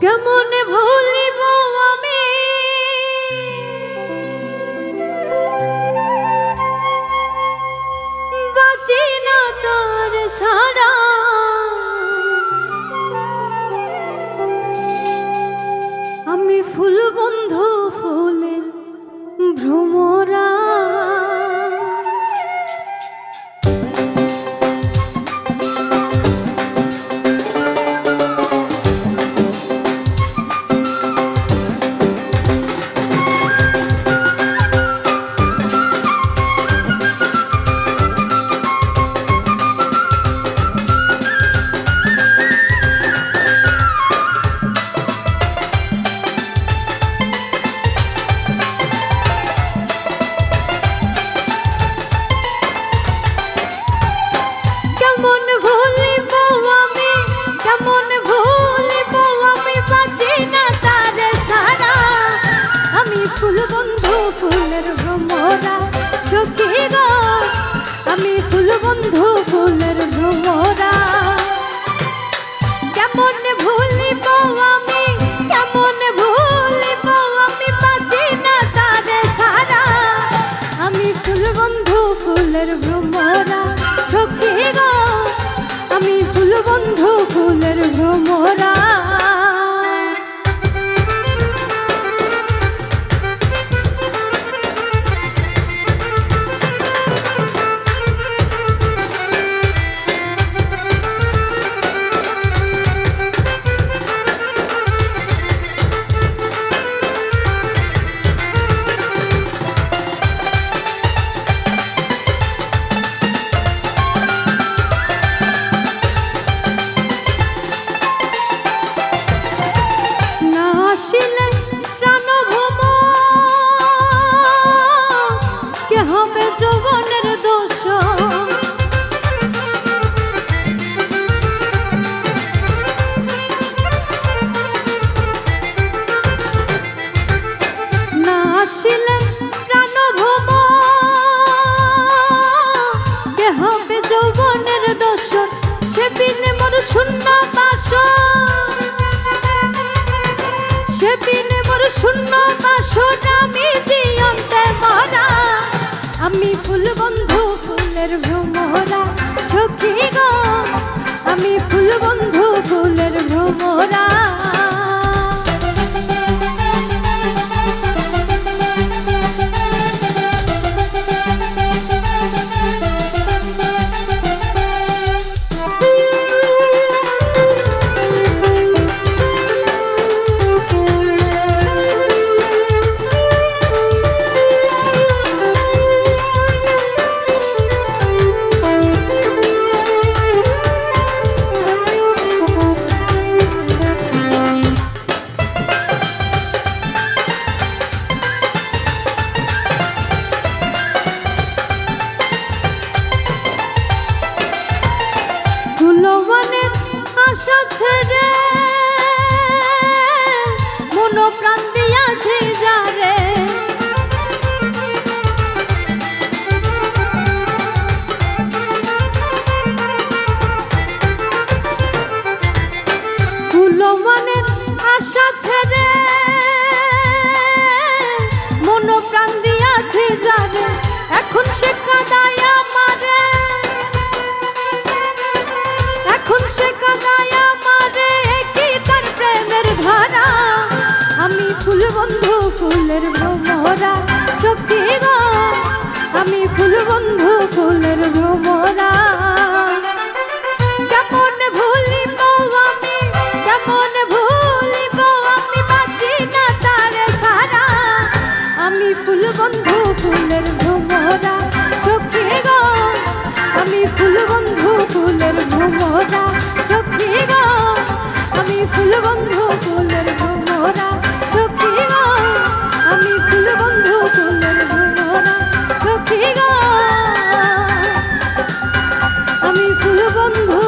কেমন ভুলিব আমি ফুল বন্ধু, ফুলের ভ্রমরা সখী গো। আমি ফুল বন্ধু, ফুলের ভ্রমরা। কেমন ভুলিব আমি, কেমন ভুলিব আমি বাঁচি না তার সারা। আমি ফুল বন্ধু হবে যৌবনের দোষ। না আসিলে প্রাণভূম কে হবে যৌবনের দোষ। সে বিনে মোর শূন্য বাসন সে বিনে মোর শূন্য বাসন আমি ফুল বন্ধু ফুলের ভ্রমরা। আমি ফুল বন্ধু